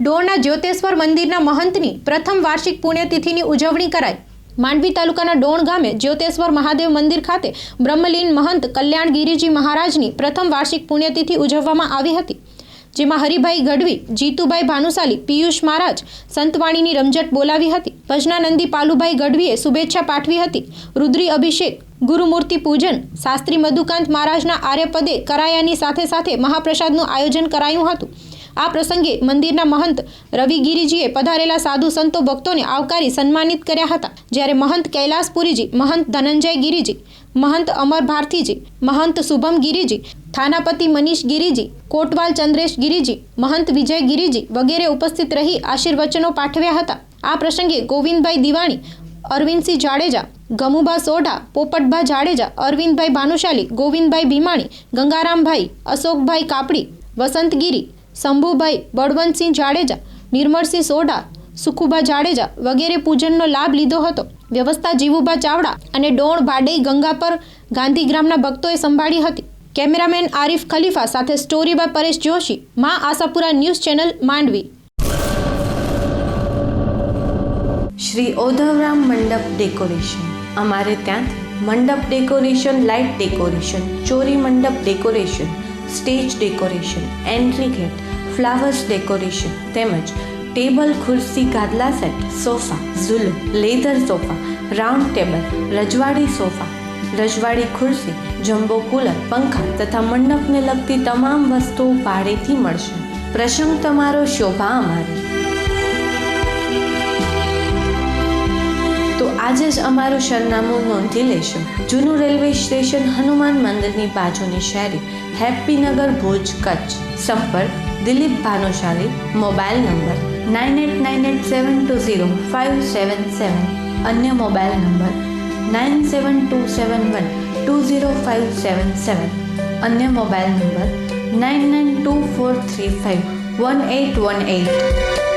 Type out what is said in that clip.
ડોરના જ્યોતેશ્વર મંદિરના મહંતની પ્રથમ વાર્ષિક પુણ્યતિથિની ઉજવણી કરાઈ. માંડવી તાલુકાના ડોણ ગામે જ્યોતેશ્વર મહાદેવ મંદિર ખાતે બ્રહ્મલીન મહંત કલ્યાણ ગિરિજી મહારાજની પ્રથમ વાર્ષિક પુણ્યતિથિ ઉજવવામાં આવી હતી, જેમાં હરિભાઈ ગઢવી, જીતુભાઈ ભાનુશાલી, પિયુષ મહારાજ, સંતવાણીની રમઝટ બોલાવી હતી. ભજનાનંદી પાલુભાઈ ગઢવીએ શુભેચ્છા પાઠવી હતી. રુદ્રી અભિષેક, ગુરુમૂર્તિ પૂજન, શાસ્ત્રી મધુકાંત મહારાજના આર્યપદે કરાયાની સાથે સાથે મહાપ્રસાદનું આયોજન કરાયું હતું. આ પ્રસંગે મંદિરના મહંત રવિ ગિરિજીએ પધારેલા સાધુ સંતો ભક્તોને આવકારી સન્માનિત કર્યા હતા. જ્યારે મહંત કૈલાસપુરીજી, મહંત ધનંજય ગિરિજી મહંત અમર ભારતીજી મહંત શુભમ ગિરિજી થાનાપતિ મનીષ ગિરિજી કોટવાલ ચંદ્રેશ ગિરિજી મહંત વિજય ગિરિજી વગેરે ઉપસ્થિત રહી આશીર્વચનો પાઠવ્યા હતા. આ પ્રસંગે ગોવિંદભાઈ દિવાણી, અરવિંદસિંહ જાડેજા, ગમુભા સોઢા, પોપટભા જાડેજા, અરવિંદભાઈ ભાનુશાલી, ગોવિંદભાઈ ભીમાણી, ગંગારામભાઈ, અશોકભાઈ કાપડી, વસંતગીરી શંભુભાઈ બળવંતસિંહ જાડેજા, નિર્મળસિંહ સોઢા સુખુબા જાડેજા વગેરે પૂજનનો લાભ લીધો હતો. વ્યવસ્થા જીવુબા ચાવડા અને ડોણ ભાડેઈ ગંગાપર ગાંધીગ્રામના ભક્તોએ સંભાળી હતી. કેમેરામેન આરિફ ખલીફા સાથે story by Paresh Joshi. Maa Ashapura news channel, Mandvi. Shri Odhavram Mandap decoration. અમારે ત્યાંથી મંડપ ડેકોરેશન, લાઇટ ડેકોરેશન, ચોરી મંડપ decoration, stage decoration, entry gate flowers decoration તેમજ ટેબલ, ખુરશી, ગાદલા સેટ, સોફા, ઝૂલો, લેધર સોફા, રાઉન્ડ ટેબલ, રજવાડી સોફા, રજવાડી ખુરશી, જમ્બો કુલર, પંખા તથા મંડપને લગતી તમામ વસ્તુઓ ભાડેથી મળશે. પ્રસંગ તમારો શોભા અમારી. આજે જ અમારું સરનામું નોંધી લેશો. જૂનું રેલવે સ્ટેશન હનુમાન મંદિરની બાજુની શેરી, હેપ્પીનગર ભુજ કચ્છ. સંપર્ક, Dilip Bhanushali, mobile number nine eight nine eight seven two zero five seven seven. અન્ય mobile number nine seven two seven one two zero five seven seven. અન્ય mobile number nine nine two four three five one eight one eight.